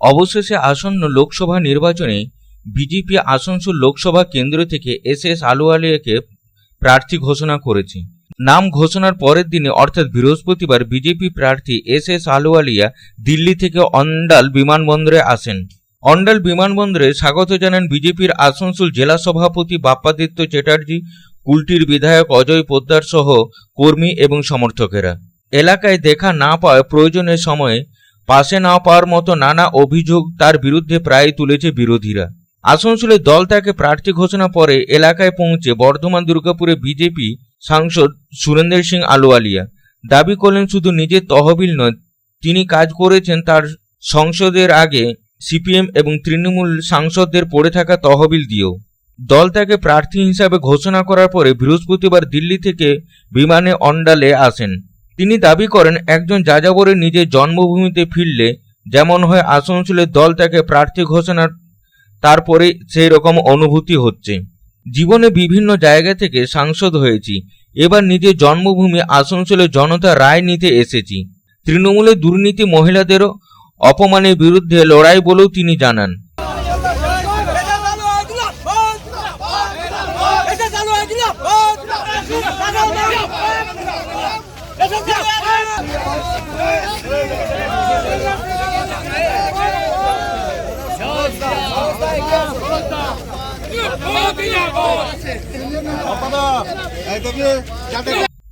অবশেষে আসন্ন লোকসভা নির্বাচনে বিজেপি আসানসোল লোকসভা কেন্দ্র থেকে এস এস আলুয়ালিয়াকে প্রার্থী ঘোষণা করেছে। নাম ঘোষণার পরের দিনে, অর্থাৎ বৃহস্পতিবার, বিজেপি প্রার্থী এস এস আলুয়ালিয়া দিল্লি থেকে অন্ডাল বিমানবন্দরে আসেন। অন্ডাল বিমানবন্দরে স্বাগত জানান বিজেপির আসানসোল জেলা সভাপতি বাপ্পাদিত্য চ্যাটার্জি, কুলটির বিধায়ক অজয় পোদ্দার সহ কর্মী এবং সমর্থকেরা। এলাকায় দেখা না পাওয়ায় প্রয়োজনের সময়ে পাশে না পাওয়ার মতো নানা অভিযোগ তার বিরুদ্ধে প্রায় তুলেছে বিরোধীরা। আসানসোলে দল তাকে প্রার্থী ঘোষণা পরে এলাকায় পৌঁছে বর্ধমান দুর্গাপুরে বিজেপি সাংসদ সুরেন্দ্র সিং আলুওয়ালিয়া দাবি করলেন শুধু নিজের তহবিল নয়, তিনি কাজ করেছেন তার সংসদের আগে সিপিএম এবং তৃণমূল সাংসদদের পড়ে থাকা তহবিল দিয়েও। দল তাকে প্রার্থী হিসাবে ঘোষণা করার পরে বৃহস্পতিবার দিল্লি থেকে বিমানে অন্ডালে আসেন। তিনি দাবি করেন একজন যাযাবরের নিজের জন্মভূমিতে ফিরলে যেমন হয় আসানসোলের দল তাকে প্রার্থী ঘোষণার তারপরে সেই রকম অনুভূতি হচ্ছে জীবনে বিভিন্ন জায়গা থেকে সাংসদ হয়েছি এবার নিজের জন্মভূমি আসানসোলে জনতা রায় নিতে এসেছি তৃণমূলের দুর্নীতি মহিলাদেরও অপমানের বিরুদ্ধে লড়াই বলেও তিনি জানান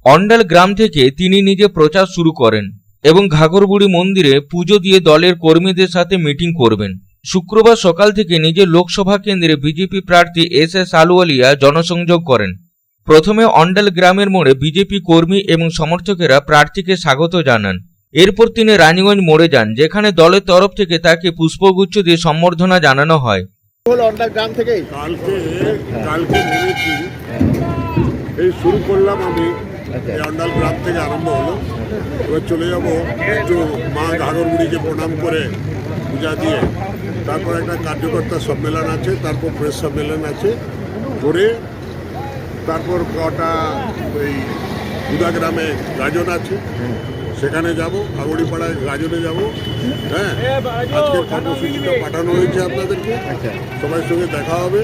অন্ডাল গ্রাম থেকে তিনি নিজে প্রচার শুরু করেন এবং ঘাগরবুড়ি মন্দিরে পুজো দিয়ে দলের কর্মীদের সাথে মিটিং করবেন। শুক্রবার সকাল থেকে নিজের লোকসভা কেন্দ্রে বিজেপি প্রার্থী এস এস আলুওয়ালিয়া জনসংযোগ করেন। প্রথমে অন্ডাল গ্রামের মোড়ে বিজেপি কর্মী এবং সমর্থকেরা প্রার্থীকে স্বাগত জানান। এরপর তিনি রানীগঞ্জ মোড়ে যান যেখানে দলের তরফ থেকে তাকে পুষ্পগুচ্ছ দিয়ে সম্বর্ধনা জানানো হয়। গ্রাম থেকেই। কালকে কালকে নেমেছি এই শুরু করলাম আমি অন্ডাল গ্রাম থেকে আরম্ভ হলো। এবার চলে যাব একটু মা ঘাগরগুড়িকে প্রণাম করে পূজা দিয়ে। তারপর একটা কার্যকর্তা সম্মেলন আছে তারপর প্রেস সম্মেলন আছে। করে তারপর কটা ওই গ্রামে গাজন আছে। সেখানে যাব আগড়িপাড়ায় গাজনে যাব। হ্যাঁ আজকের কর্মসূচিটা পাঠানো হয়েছে আপনাদেরকে। সবার সঙ্গে দেখা হবে।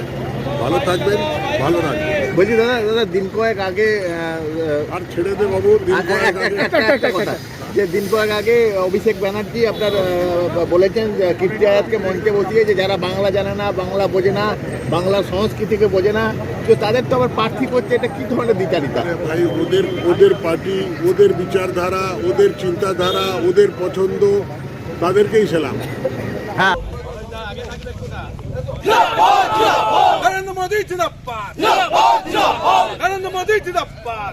ভালো থাকবেন ভালো রাখবেন। বলছি দাদা দাদা দিন কয়েক আগে আর ছেড়ে দেবো দিন এক- কয়েক আগে- যে দিন কয়েক আগে অভিষেক ব্যানার্জি আপনার বলেছেন যে কীর্তি আয়াতকে মঞ্চে বসিয়ে যে যারা বাংলা জানে না বাংলা বোঝে না বাংলা সংস্কৃতিকে বোঝে না তো তাদের তো আবার প্রার্থী করছে এটা কী ধরনের বিচারিতা? ভাই ওদের ওদের পার্টি ওদের বিচারধারা ওদের চিন্তাধারা ওদের পছন্দ তাদেরকেই সেলাম। হ্যাঁ। নরেন্দ্র মোদী জিন্দাবাদ। নরেন্দ্র মোদী জিন্দাবাদ।